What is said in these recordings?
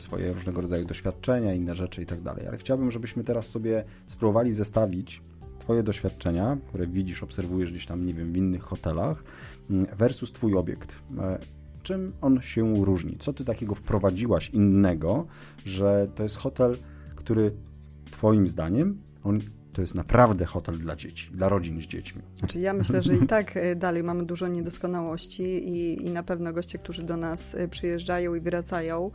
swoje różnego rodzaju doświadczenia, inne rzeczy i tak dalej. Ale chciałbym, żebyśmy teraz sobie spróbowali zestawić Twoje doświadczenia, które widzisz, obserwujesz gdzieś tam, nie wiem, w innych hotelach, mm, versus Twój obiekt. E, Czym on się różni? Co Ty takiego wprowadziłaś innego, że to jest hotel, który Twoim zdaniem, on to jest naprawdę hotel dla dzieci, dla rodzin z dziećmi. Znaczy ja myślę, że i tak e, dalej mamy dużo niedoskonałości i, i na pewno goście, którzy do nas e, przyjeżdżają i wracają,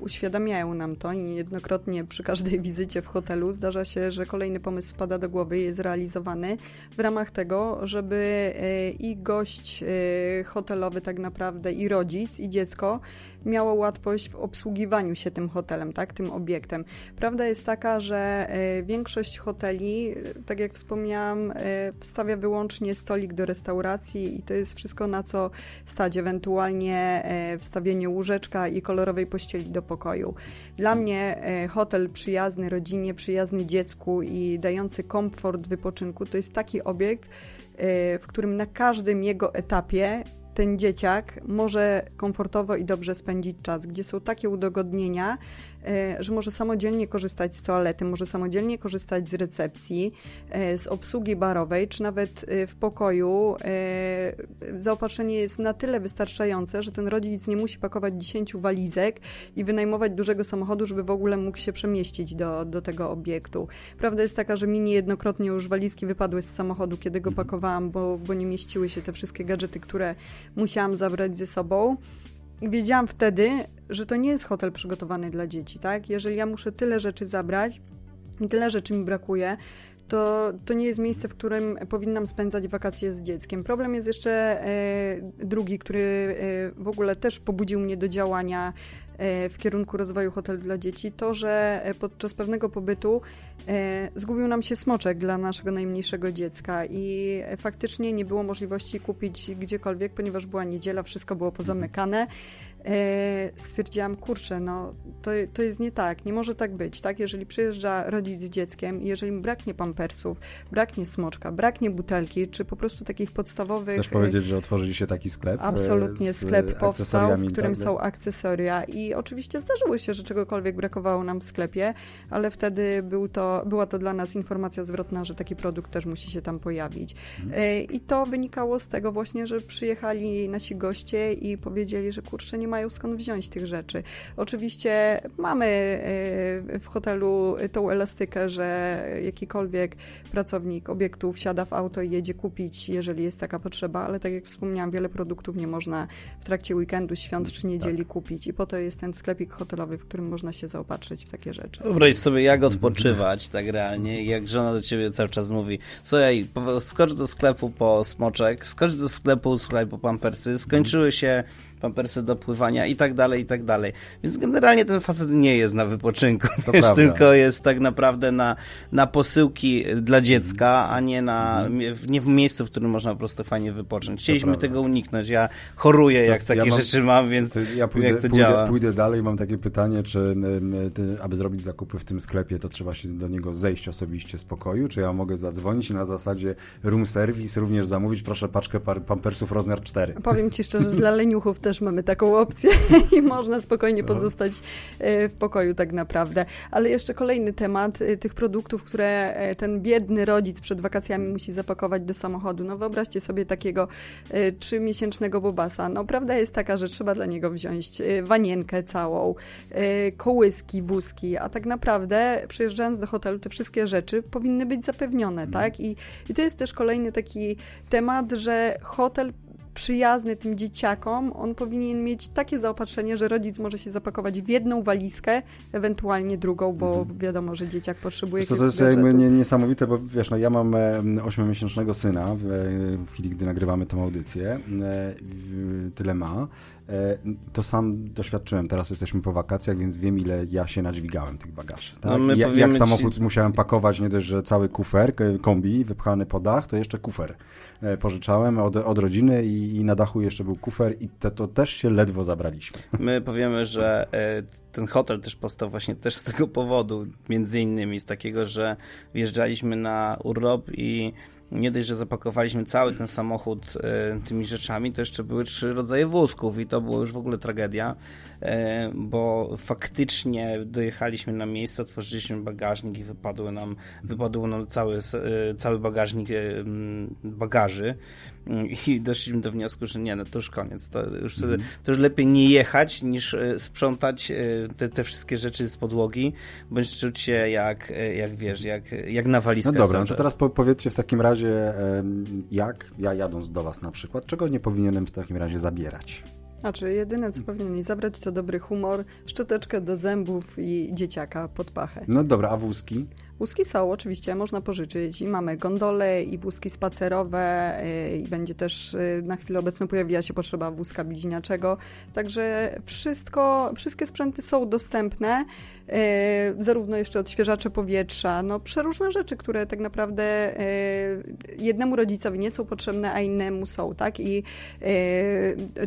uświadamiają nam to i niejednokrotnie przy każdej wizycie w hotelu zdarza się, że kolejny pomysł wpada do głowy i jest realizowany w ramach tego, żeby e, i gość e, hotelowy tak naprawdę i rodzic i dziecko miało łatwość w obsługiwaniu się tym hotelem, tak, tym obiektem. Prawda jest taka, że e, większość hoteli, e, tak jak wspomniałam, e, wstawia wyłącznie stolik do restauracji i to jest wszystko na co stać, ewentualnie e, wstawienie łóżeczka i kolorowej pościeli do pokoju. Dla mnie e, hotel przyjazny rodzinie, przyjazny dziecku i dający komfort wypoczynku to jest taki obiekt, e, w którym na każdym jego etapie ten dzieciak może komfortowo i dobrze spędzić czas, gdzie są takie udogodnienia, że może samodzielnie korzystać z toalety, może samodzielnie korzystać z recepcji, e, z obsługi barowej, czy nawet e, w pokoju. e, Zaopatrzenie jest na tyle wystarczające, że ten rodzic nie musi pakować 10 walizek i wynajmować dużego samochodu, żeby w ogóle mógł się przemieścić do, do tego obiektu. Prawda jest taka, że mi niejednokrotnie już walizki wypadły z samochodu, kiedy go pakowałam, bo, bo nie mieściły się te wszystkie gadżety, które musiałam zabrać ze sobą. Wiedziałam wtedy, że to nie jest hotel przygotowany dla dzieci, tak? Jeżeli ja muszę tyle rzeczy zabrać tyle rzeczy mi brakuje, to, to nie jest miejsce, w którym powinnam spędzać wakacje z dzieckiem. Problem jest jeszcze e, drugi, który e, w ogóle też pobudził mnie do działania e, w kierunku rozwoju hotelu dla dzieci, to, że podczas pewnego pobytu zgubił nam się smoczek dla naszego najmniejszego dziecka i faktycznie nie było możliwości kupić gdziekolwiek, ponieważ była niedziela, wszystko było pozamykane. E, stwierdziłam, kurczę, no to, to jest nie tak, nie może tak być, tak? Jeżeli przyjeżdża rodzic z dzieckiem jeżeli braknie pampersów, braknie smoczka, braknie butelki, czy po prostu takich podstawowych... Chcesz e, powiedzieć, że otworzyli się taki sklep? e, Absolutnie, sklep powstał, w którym tak? są akcesoria i oczywiście zdarzyło się, że czegokolwiek brakowało nam w sklepie, ale wtedy był to, była to dla nas informacja zwrotna, że taki produkt też musi się tam pojawić. E, I to wynikało z tego właśnie, że przyjechali nasi goście i powiedzieli, że kurczę, nie mają skąd wziąć tych rzeczy. Oczywiście mamy e, w hotelu tą elastykę, że jakikolwiek pracownik obiektu wsiada w auto i jedzie kupić, jeżeli jest taka potrzeba, ale tak jak wspomniałam, wiele produktów nie można w trakcie weekendu, świąt czy niedzieli kupić i po to jest ten sklepik hotelowy, w którym można się zaopatrzyć w takie rzeczy. Wyobraź sobie, jak odpoczywać tak realnie, jak żona do ciebie cały czas mówi słuchaj, skocz do sklepu po smoczek, skocz do sklepu, słuchaj, po pampersy, skończyły się pampersy do pływania i tak dalej, i tak dalej. Więc generalnie ten facet nie jest na wypoczynku, To wiesz, prawda. tylko jest tak naprawdę na, na posyłki dla dziecka, a nie na w- nie w miejscu, w którym można po prostu fajnie wypocząć. Chcieliśmy tego uniknąć. Ja choruję, jak To takie ja mam- rzeczy mam, więc To ja pójdę, jak to pójdę, działa. pójdę dalej. Mam takie pytanie, czy ty, aby zrobić zakupy w tym sklepie, to trzeba się do niego zejść osobiście z pokoju? Czy ja mogę zadzwonić i na zasadzie room service również zamówić, proszę, paczkę pampersów rozmiar 4? Powiem Ci szczerze, że dla leniuchów też mamy taką opcję i można spokojnie pozostać e, w pokoju tak naprawdę. Ale jeszcze kolejny temat e, tych produktów, które e, ten biedny rodzic przed wakacjami musi zapakować do samochodu. No wyobraźcie sobie takiego trzymiesięcznego bobasa. No prawda jest taka, że trzeba dla niego wziąć wanienkę całą, kołyski, wózki, a tak naprawdę przyjeżdżając do hotelu te wszystkie rzeczy powinny być zapewnione, tak? I, I to jest też kolejny taki temat, że hotel przyjazny tym dzieciakom, on powinien mieć takie zaopatrzenie, że rodzic może się zapakować w jedną walizkę, ewentualnie drugą, bo wiadomo, że dzieciak potrzebuje to kilku jest jakby nie, niesamowite, bo wiesz, no ja mam ośmiomiesięcznego syna w, w chwili, gdy nagrywamy tą audycję, e, tyle ma. E, To sam doświadczyłem, teraz jesteśmy po wakacjach, więc wiem ile ja się nadźwigałem tych bagaży. Tak? No my ja, jak ci- samochód musiałem pakować, nie dość, że cały kufer, kombi wypchany po dach, to jeszcze kufer e, pożyczałem od, od rodziny i, i na dachu jeszcze był kufer i te, to też się ledwo zabraliśmy. My powiemy, że e, ten hotel też powstał właśnie też z tego powodu, między innymi z takiego, że wjeżdżaliśmy na urlop i nie dość, że zapakowaliśmy cały ten samochód e, tymi rzeczami, to jeszcze były trzy rodzaje wózków i to było już w ogóle tragedia, e, bo faktycznie dojechaliśmy na miejsce, otworzyliśmy bagażnik i wypadły nam, wypadł nam cały, e, cały bagażnik bagaży. Mm, i doszliśmy do wniosku, że nie, no to już koniec, to już, to już lepiej nie jechać niż sprzątać te, te wszystkie rzeczy z podłogi, bądź czuć się jak, jak wiesz, jak, jak na No walizkach dobra, cały no to teraz po, powiedzcie w takim razie, em, jak ja jadąc do Was na przykład, czego nie powinienem w takim razie zabierać? Znaczy, jedyne co powinieneś zabrać to dobry humor, szczoteczkę do zębów i dzieciaka pod pachę. No dobra, a wózki? Wózki są oczywiście, można pożyczyć. I mamy gondole i wózki spacerowe yy, i będzie też yy, na chwilę obecną pojawiła się potrzeba wózka bliźniaczego, także wszystko, wszystkie sprzęty są dostępne, yy, zarówno jeszcze odświeżacze powietrza, no przeróżne rzeczy, które tak naprawdę jednemu rodzicowi nie są potrzebne, a innemu są, tak? I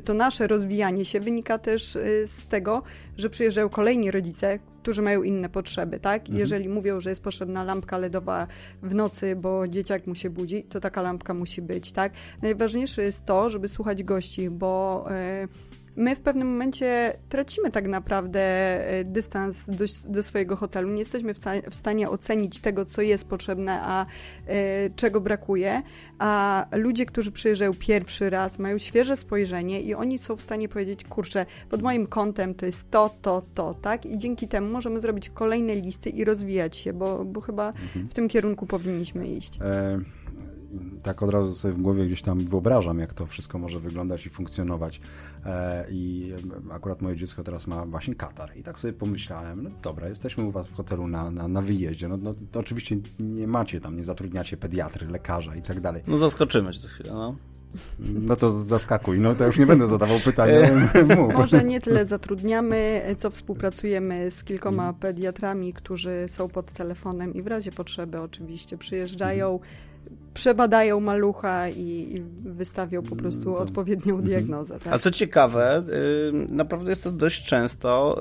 to nasze rozwijanie się wynika też z tego, że przyjeżdżają kolejni rodzice, którzy mają inne potrzeby, tak? Jeżeli mówią, że jest potrzebna lampka LEDowa w nocy, bo dzieciak mu się budzi, to taka lampka musi być, tak? Najważniejsze jest to, żeby słuchać gości, bo e, my w pewnym momencie tracimy tak naprawdę e, dystans do, do swojego hotelu. Nie jesteśmy w, w stanie ocenić tego, co jest potrzebne, a e, czego brakuje, a ludzie, którzy przyjeżdżają pierwszy raz, mają świeże spojrzenie i oni są w stanie powiedzieć, kurczę, pod moim kątem to jest to, to, to, tak? I dzięki temu możemy zrobić kolejne listy i rozwijać się, bo, bo chyba w tym kierunku powinniśmy iść. E, tak od razu sobie w głowie gdzieś tam wyobrażam, jak to wszystko może wyglądać i funkcjonować. E, I akurat moje dziecko teraz ma właśnie katar. I tak sobie pomyślałem, no dobra, jesteśmy u Was w hotelu na, na, na wyjeździe. No, no oczywiście nie macie tam, nie zatrudniacie pediatry, lekarza i tak dalej. No zaskoczymy cię za chwilę, no. No to zaskakuj, no to już nie będę zadawał pytania. Mów. Może nie tyle zatrudniamy, co współpracujemy z kilkoma pediatrami, którzy są pod telefonem i w razie potrzeby oczywiście przyjeżdżają, przebadają malucha i, i wystawią po prostu to- odpowiednią diagnozę. A Tak? co ciekawe, naprawdę jest to dość często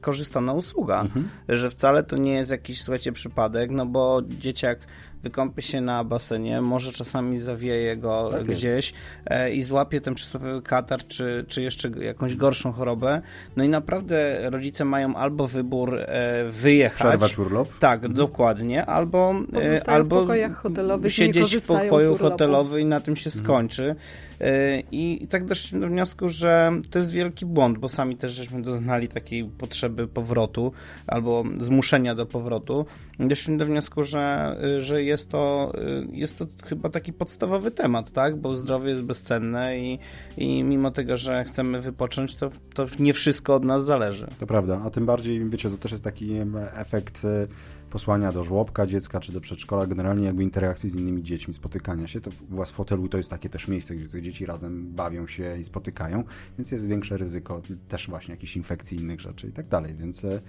korzystana usługa, że wcale to nie jest jakiś, słuchajcie, przypadek, no bo dzieciak wykąpie się na basenie, może czasami zawieje go Tak gdzieś e, i złapie ten przysłowiowy katar, czy, czy jeszcze jakąś gorszą chorobę. No i naprawdę rodzice mają albo wybór e, wyjechać. Przerwać urlop? Tak, dokładnie. Albo, e, w albo pokojach hotelowych i nie siedzieć w pokoju hotelowym i na tym się skończy. E, I, I tak doszliśmy do wniosku, że to jest wielki błąd, bo sami też żeśmy doznali takiej potrzeby powrotu albo zmuszenia do powrotu. Doszliśmy do wniosku, że, że jest, to, jest to chyba taki podstawowy temat, tak? Bo zdrowie jest bezcenne i, i mimo tego, że chcemy wypocząć, to, to nie wszystko od nas zależy. To prawda, a tym bardziej, wiecie, to też jest taki efekt e, posłania do żłobka dziecka, czy do przedszkola, generalnie jakby interakcji z innymi dziećmi, spotykania się. To u Was w hotelu to jest takie też miejsce, gdzie te dzieci razem bawią się i spotykają, więc jest większe ryzyko też właśnie jakichś infekcji, innych rzeczy i tak dalej, więc e,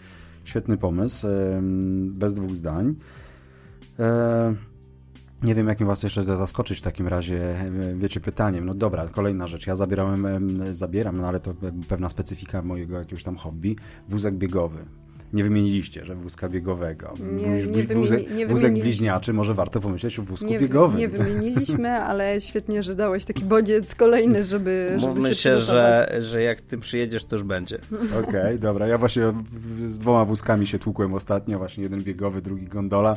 świetny pomysł, bez dwóch zdań. E, nie wiem, jakim was jeszcze zaskoczyć w takim razie, e, wiecie, pytaniem. No dobra, kolejna rzecz. Ja zabierałem, em, zabieram, no ale to pewna specyfika mojego jakiegoś tam hobby, wózek biegowy. Nie wymieniliście, że wózka biegowego. Nie- Mówisz, nie wózek, nie wózek bliźniaczy, może warto pomyśleć o wózku Nie, biegowym. nie wymieniliśmy, ale świetnie, że dałeś taki bodziec kolejny, żeby, żeby Mówmy się, się, że, że jak ty przyjedziesz, to już będzie. Okej, dobra. Ja właśnie z dwoma wózkami się tłukłem ostatnio, właśnie jeden biegowy, drugi gondola.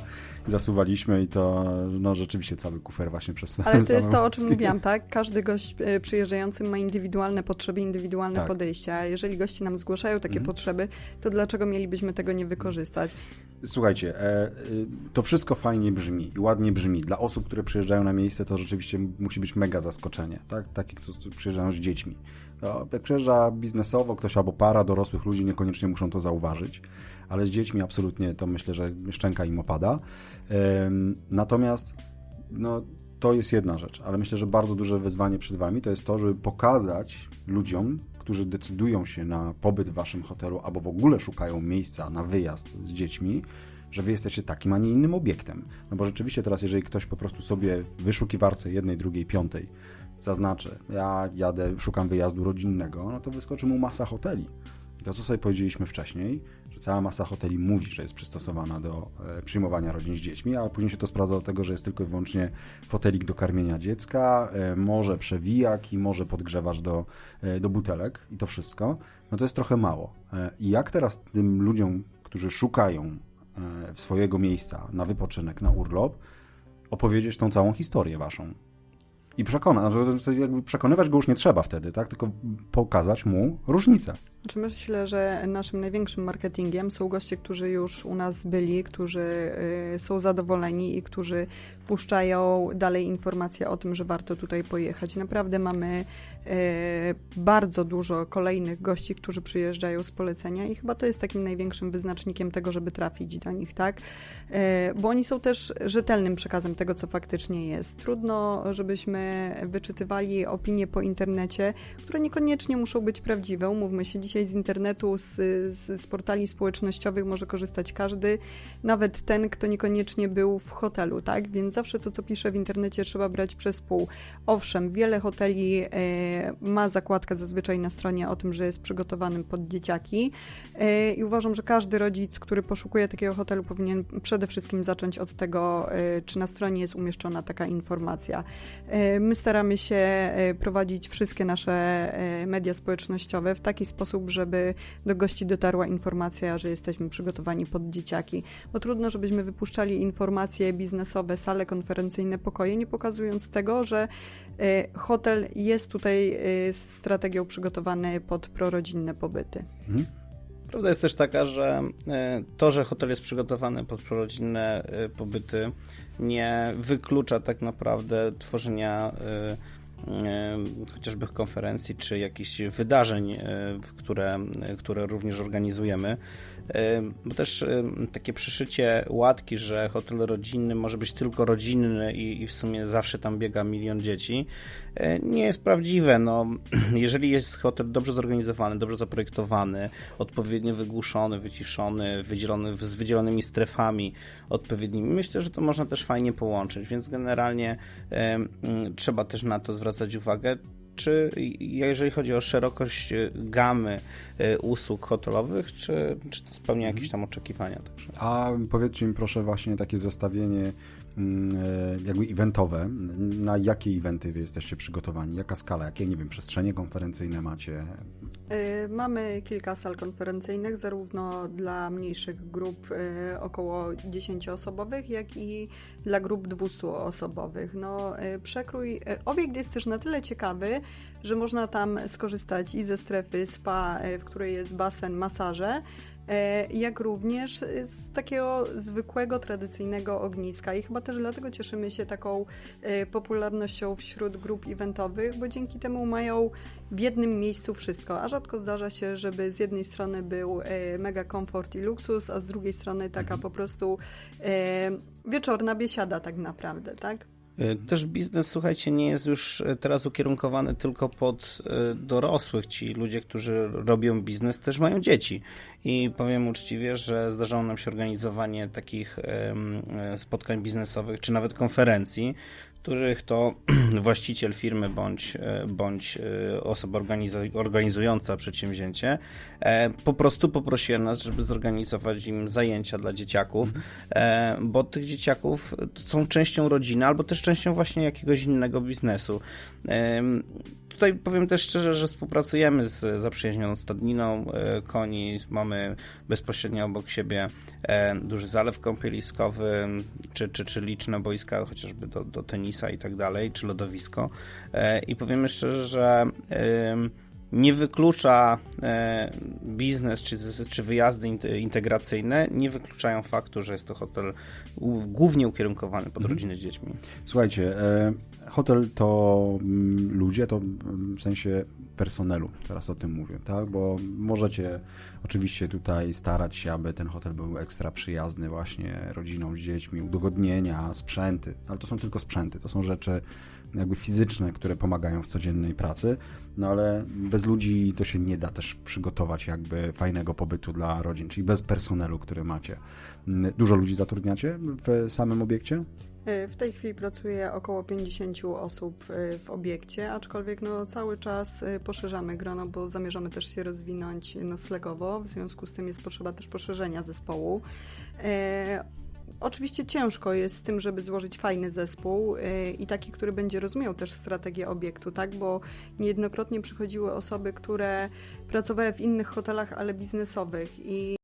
Zasuwaliśmy i to no rzeczywiście cały kufer właśnie przez Ale to jest to, o czym mówiłam, tak? Każdy gość e, przyjeżdżający ma indywidualne potrzeby, indywidualne Tak. podejścia. A jeżeli goście nam zgłaszają takie potrzeby, to dlaczego mielibyśmy tego nie wykorzystać? Słuchajcie, e, y, to wszystko fajnie brzmi i ładnie brzmi. Dla osób, które przyjeżdżają na miejsce, to rzeczywiście musi być mega zaskoczenie, tak? Takich, którzy przyjeżdżają z dziećmi. To jak przyjeżdża biznesowo ktoś albo para dorosłych ludzi, niekoniecznie muszą to zauważyć, ale z dziećmi absolutnie to myślę, że szczęka im opada. Em, Natomiast no, to jest jedna rzecz, ale myślę, że bardzo duże wyzwanie przed Wami to jest to, żeby pokazać ludziom, którzy decydują się na pobyt w Waszym hotelu albo w ogóle szukają miejsca na wyjazd z dziećmi, że Wy jesteście takim, a nie innym obiektem. No bo rzeczywiście teraz, jeżeli ktoś po prostu sobie w wyszukiwarce jednej, drugiej, piątej zaznaczy, ja jadę, szukam wyjazdu rodzinnego, no to wyskoczy mu masa hoteli. To, co sobie powiedzieliśmy wcześniej, cała masa hoteli mówi, że jest przystosowana do e, przyjmowania rodzin z dziećmi, a później się to sprawdza do tego, że jest tylko i wyłącznie fotelik do karmienia dziecka, e, może przewijak i może podgrzewasz do, e, do butelek i to wszystko, no to jest trochę mało. I jak teraz tym ludziom, którzy szukają swojego miejsca na wypoczynek, na urlop, opowiedzieć tą całą historię waszą? I przekonać, jakby przekonywać go już nie trzeba wtedy, tak? Tylko pokazać mu różnicę. Znaczy myślę, że naszym największym marketingiem są goście, którzy już u nas byli, którzy y, są zadowoleni i którzy puszczają dalej informacje o tym, że warto tutaj pojechać. Naprawdę mamy y, bardzo dużo kolejnych gości, którzy przyjeżdżają z polecenia i chyba to jest takim największym wyznacznikiem tego, żeby trafić do nich, tak? Y, bo oni są też rzetelnym przekazem tego, co faktycznie jest. Trudno, żebyśmy wyczytywali opinie po internecie, które niekoniecznie muszą być prawdziwe. Umówmy się, dzisiaj z internetu, z, z, z portali społecznościowych może korzystać każdy, nawet ten, kto niekoniecznie był w hotelu, tak? Więc zawsze to, co piszę w internecie, trzeba brać przez pół. Owszem, wiele hoteli e, ma zakładkę zazwyczaj na stronie o tym, że jest przygotowanym pod dzieciaki e, i uważam, że każdy rodzic, który poszukuje takiego hotelu, powinien przede wszystkim zacząć od tego, e, czy na stronie jest umieszczona taka informacja. My staramy się e, prowadzić wszystkie nasze e, media społecznościowe w taki sposób, żeby do gości dotarła informacja, że jesteśmy przygotowani pod dzieciaki. Bo trudno, żebyśmy wypuszczali informacje biznesowe, sale konferencyjne, pokoje, nie pokazując tego, że e, hotel jest tutaj z strategią przygotowany pod prorodzinne pobyty. Mhm. Prawda jest też taka, że e, to, że hotel jest przygotowany pod prorodzinne e, pobyty, nie wyklucza tak naprawdę tworzenia e, chociażby konferencji czy jakichś wydarzeń, e, które, które również organizujemy. E, Bo też e, takie przeszycie łatki, że hotel rodzinny może być tylko rodzinny i, i w sumie zawsze tam biega milion dzieci, e, nie jest prawdziwe. No, jeżeli jest hotel dobrze zorganizowany, dobrze zaprojektowany, odpowiednio wygłuszony, wyciszony, wydzielony, z wydzielonymi strefami odpowiednimi, myślę, że to można też fajnie połączyć, więc generalnie e, trzeba też na to zwracać uwagę czy jeżeli chodzi o szerokość e, gamy e, usług hotelowych, czy, czy to spełnia jakieś tam oczekiwania także? A powiedzcie mi proszę właśnie takie zestawienie mm, e, jakby eventowe. Na jakie eventy wy jesteście przygotowani? Jaka skala? Jakie, nie wiem, przestrzenie konferencyjne macie? Y, Mamy kilka sal konferencyjnych, zarówno dla mniejszych grup y, około 10-osobowych, jak i dla grup 200-osobowych. No, y, przekrój, obiekt jest też na tyle ciekawy, że można tam skorzystać i ze strefy spa, w której jest basen, masaże, jak również z takiego zwykłego, tradycyjnego ogniska. I chyba też dlatego cieszymy się taką popularnością wśród grup eventowych, bo dzięki temu mają w jednym miejscu wszystko, a rzadko zdarza się, żeby z jednej strony był e, mega komfort i luksus, a z drugiej strony taka po prostu e, wieczorna biesiada tak naprawdę, tak? E, Też biznes, słuchajcie, nie jest już teraz ukierunkowany tylko pod dorosłych. Ci ludzie, którzy robią biznes, też mają dzieci. I powiem uczciwie, że zdarzało nam się organizowanie takich spotkań biznesowych, czy nawet konferencji, których to właściciel firmy bądź, e, bądź e, osoba organizu- organizująca przedsięwzięcie e, po prostu poprosiła nas, żeby zorganizować im zajęcia dla dzieciaków, bo tych dzieciaków są częścią rodziny albo też częścią właśnie jakiegoś innego biznesu. Tutaj powiem też szczerze, że współpracujemy z zaprzyjaźnioną stadniną e, koni. Mamy bezpośrednio obok siebie e, duży zalew kąpieliskowy, czy, czy, czy liczne boiska chociażby do, do tenisa i tak dalej, czy lodowisko. E, I powiemy szczerze, że nie wyklucza e, biznes czy, czy wyjazdy int- integracyjne, nie wykluczają faktu, że jest to hotel głównie ukierunkowany pod rodziny z dziećmi. Słuchajcie, e, hotel to mm, ludzie, to mm, w sensie personelu, teraz o tym mówię, tak? Bo możecie oczywiście tutaj starać się, aby ten hotel był ekstra przyjazny właśnie rodzinom z dziećmi, udogodnienia, sprzęty, ale to są tylko sprzęty, to są rzeczy jakby fizyczne, które pomagają w codziennej pracy, no ale bez ludzi to się nie da też przygotować jakby fajnego pobytu dla rodzin, czyli bez personelu, który macie. Mm, Dużo ludzi zatrudniacie w samym obiekcie? E, W tej chwili pracuje około 50 osób e, w obiekcie, aczkolwiek no, cały czas e, poszerzamy grono, bo zamierzamy też się rozwinąć noclegowo, w związku z tym jest potrzeba też poszerzenia zespołu. Oczywiście ciężko jest z tym, żeby złożyć fajny zespół e, i taki, który będzie rozumiał też strategię obiektu, tak? Bo niejednokrotnie przychodziły osoby, które pracowały w innych hotelach, ale biznesowych i